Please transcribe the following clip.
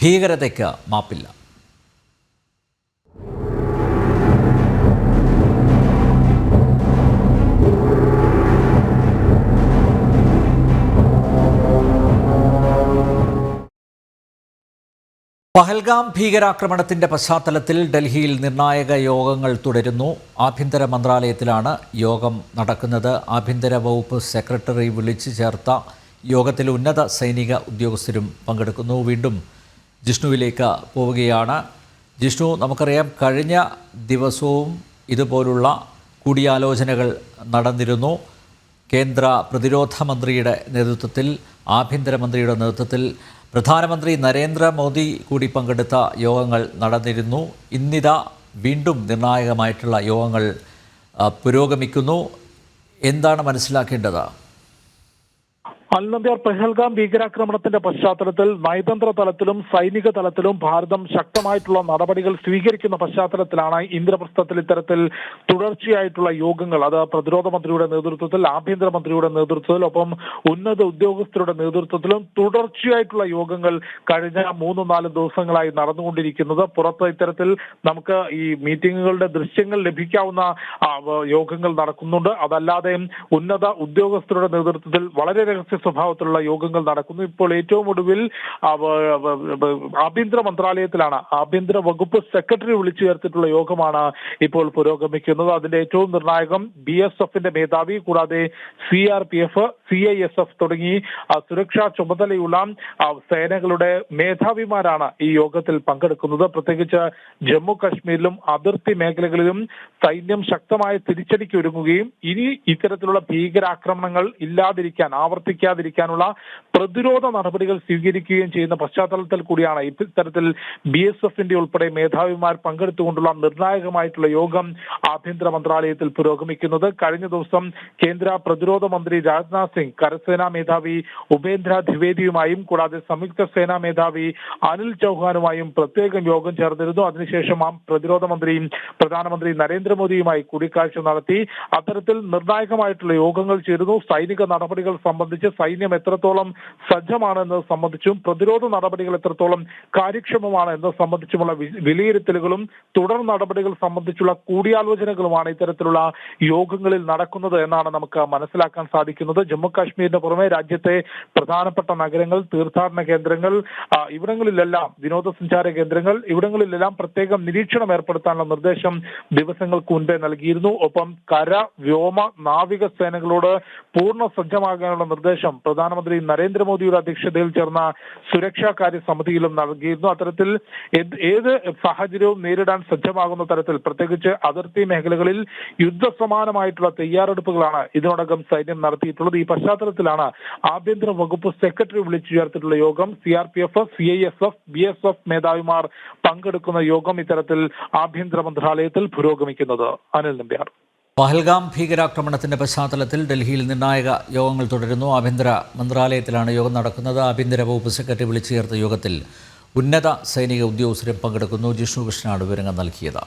ഭീകരതയ്ക്ക് മാപ്പില്ല. പഹൽഗാം ഭീകരാക്രമണത്തിന്റെ പശ്ചാത്തലത്തിൽ ഡൽഹിയിൽ നിർണായക യോഗങ്ങൾ തുടരുന്നു. ആഭ്യന്തര മന്ത്രാലയത്തിലാണ് യോഗം നടക്കുന്നത്. ആഭ്യന്തര വകുപ്പ് സെക്രട്ടറി വിളിച്ചു ചേർത്ത യോഗത്തിൽ ഉന്നത സൈനിക ഉദ്യോഗസ്ഥരും പങ്കെടുക്കുന്നു. വീണ്ടും ജിഷ്ണുവിലേക്ക് പോവുകയാണ്. ജിഷ്ണു നമുക്കറിയാം കഴിഞ്ഞ ദിവസവും ഇതുപോലുള്ള കൂടിയാലോചനകൾ നടന്നിരുന്നു. കേന്ദ്ര പ്രതിരോധ മന്ത്രിയുടെ നേതൃത്വത്തിൽ ആഭ്യന്തരമന്ത്രിയുടെ നേതൃത്വത്തിൽ പ്രധാനമന്ത്രി നരേന്ദ്രമോദി കൂടി പങ്കെടുത്ത യോഗങ്ങൾ നടന്നിരുന്നു. ഇന്നിതാ വീണ്ടും നിർണായകമായിട്ടുള്ള യോഗങ്ങൾ പുരോഗമിക്കുന്നു. എന്താണ് മനസ്സിലാക്കേണ്ടത്? അൽനന്ദിയാർ പെഹൽഗാം ഭീകരാക്രമണത്തിന്റെ പശ്ചാത്തലത്തിൽ നയതന്ത്ര തലത്തിലും സൈനിക തലത്തിലും ഭാരതം ശക്തമായിട്ടുള്ള നടപടികൾ സ്വീകരിക്കുന്ന പശ്ചാത്തലത്തിലാണ് ഇന്ദ്രപ്രസ്ഥത്തിൽ ഇത്തരത്തിൽ തുടർച്ചയായിട്ടുള്ള യോഗങ്ങൾ. അത് പ്രതിരോധ മന്ത്രിയുടെ നേതൃത്വത്തിൽ ആഭ്യന്തരമന്ത്രിയുടെ നേതൃത്വത്തിൽ ഒപ്പം ഉന്നത ഉദ്യോഗസ്ഥരുടെ നേതൃത്വത്തിലും തുടർച്ചയായിട്ടുള്ള യോഗങ്ങൾ കഴിഞ്ഞ മൂന്ന് നാല് ദിവസങ്ങളായി നടന്നുകൊണ്ടിരിക്കുന്നത്. പുറത്ത് ഇത്തരത്തിൽ നമുക്ക് ഈ മീറ്റിങ്ങുകളുടെ ദൃശ്യങ്ങൾ ലഭിക്കാവുന്ന യോഗങ്ങൾ നടക്കുന്നുണ്ട്. അതല്ലാതെ ഉന്നത ഉദ്യോഗസ്ഥരുടെ നേതൃത്വത്തിൽ വളരെ രഹസ്യ സ്വഭാവത്തിലുള്ള യോഗങ്ങൾ നടക്കുന്നു. ഇപ്പോൾ ഏറ്റവും ഒടുവിൽ ആഭ്യന്തര മന്ത്രാലയത്തിലാണ് ആഭ്യന്തര വകുപ്പ് സെക്രട്ടറി വിളിച്ചു ചേർത്തിട്ടുള്ള യോഗമാണ് ഇപ്പോൾ പുരോഗമിക്കുന്നത്. അതിന്റെ ഏറ്റവും നിർണായകം ബി എസ് എഫിന്റെ മേധാവി കൂടാതെ C R P F C I S F തുടങ്ങി സുരക്ഷാ ചുമതലയുള്ള സേനകളുടെ മേധാവിമാരാണ് ഈ യോഗത്തിൽ പങ്കെടുക്കുന്നത്. പ്രത്യേകിച്ച് ജമ്മു കാശ്മീരിലും അതിർത്തി മേഖലകളിലും സൈന്യം ശക്തമായ തിരിച്ചടിക്ക് ഒരുങ്ങുകയും ഇനി ഇത്തരത്തിലുള്ള ഭീകരാക്രമണങ്ങൾ ഇല്ലാതിരിക്കാൻ ആവർത്തിക്കാതിരിക്കാനുള്ള പ്രതിരോധ നടപടികൾ സ്വീകരിക്കുകയും ചെയ്യുന്ന പശ്ചാത്തലത്തിൽ കൂടിയാണ് ഇത്തരത്തിൽ ബി എസ് എഫിന്റെ ഉൾപ്പെടെ മേധാവിമാർ പങ്കെടുത്തുകൊണ്ടുള്ള നിർണായകമായിട്ടുള്ള യോഗം ആഭ്യന്തര മന്ത്രാലയത്തിൽ പുരോഗമിക്കുന്നത്. കഴിഞ്ഞ ദിവസം കേന്ദ്ര പ്രതിരോധ മന്ത്രി രാജ്നാഥ് സിംഗ് കരസേനാ മേധാവി ഉപേന്ദ്ര ദ്വിവേദിയുമായും കൂടാതെ സംയുക്ത സേനാ മേധാവി അനിൽ ചൌഹാനുമായും പ്രത്യേകം യോഗം ചേർന്നിരുന്നു. അതിനുശേഷം ആ പ്രതിരോധ മന്ത്രിയും പ്രധാനമന്ത്രി നരേന്ദ്രമോദിയുമായി കൂടിക്കാഴ്ച നടത്തി. അത്തരത്തിൽ നിർണായകമായിട്ടുള്ള യോഗങ്ങൾ ചേരുന്നു. സൈനിക നടപടികൾ സംബന്ധിച്ച് സൈന്യം എത്രത്തോളം സജ്ജമാണ് എന്നത് സംബന്ധിച്ചും പ്രതിരോധ നടപടികൾ എത്രത്തോളം കാര്യക്ഷമമാണ് എന്നത് സംബന്ധിച്ചുമുള്ള വിലയിരുത്തലുകളും തുടർ നടപടികൾ സംബന്ധിച്ചുള്ള കൂടിയാലോചനകളുമാണ് ഇത്തരത്തിലുള്ള യോഗങ്ങളിൽ നടക്കുന്നത് എന്നാണ് നമുക്ക് മനസ്സിലാക്കാൻ സാധിക്കുന്നത്. ജമ്മു കാശ്മീരിന് പുറമെ രാജ്യത്തെ പ്രധാനപ്പെട്ട നഗരങ്ങൾ തീർത്ഥാടന കേന്ദ്രങ്ങൾ ഇവിടങ്ങളിലെല്ലാം വിനോദസഞ്ചാര കേന്ദ്രങ്ങൾ ഇവിടങ്ങളിലെല്ലാം പ്രത്യേകം നിരീക്ഷണം ഏർപ്പെടുത്താനുള്ള നിർദ്ദേശം ദിവസങ്ങൾക്ക് മുൻപേ നൽകിയിരുന്നു. ഒപ്പം കര വ്യോമ നാവിക സേനകളോട് പൂർണ സജ്ജമാകാനുള്ള നിർദ്ദേശം പ്രധാനമന്ത്രി നരേന്ദ്രമോദിയുടെ അധ്യക്ഷതയിൽ ചേർന്ന സുരക്ഷാ കാര്യ സമിതിയിലും നൽകിയിരുന്നു. അത്തരത്തിൽ ഏത് സാഹചര്യവും നേരിടാൻ സജ്ജമാകുന്ന തരത്തിൽ പ്രത്യേകിച്ച് അതിർത്തി മേഖലകളിൽ യുദ്ധസമാനമായിട്ടുള്ള തയ്യാറെടുപ്പുകളാണ് ഇതിനോടകം സൈന്യം നടത്തിയിട്ടുള്ളത്. ഈ പശ്ചാത്തലത്തിലാണ് ആഭ്യന്തര വകുപ്പ് സെക്രട്ടറി വിളിച്ചു ചേർത്തിട്ടുള്ള യോഗം. C R P F C I S F B S F മേധാവിമാർ പങ്കെടുക്കുന്ന യോഗം ഇത്തരത്തിൽ ആഭ്യന്തര മന്ത്രാലയത്തിൽ പുരോഗമിക്കുന്നത്. അനിൽ നമ്പ്യാർ. പഹൽഗാം ഭീകരാക്രമണത്തിന്റെ പശ്ചാത്തലത്തിൽ ഡൽഹിയിൽ നിർണായക യോഗങ്ങൾ തുടരുന്നു. ആഭ്യന്തര മന്ത്രാലയത്തിലാണ് യോഗം നടക്കുന്നത്. ആഭ്യന്തര വകുപ്പ് സെക്രട്ടറി വിളിച്ചു ചേർത്ത യോഗത്തിൽ ഉന്നത സൈനിക ഉദ്യോഗസ്ഥരും പങ്കെടുക്കുന്നു. ജിഷ്ണു കൃഷ്ണനാണ് വിവരങ്ങൾ നൽകിയത്.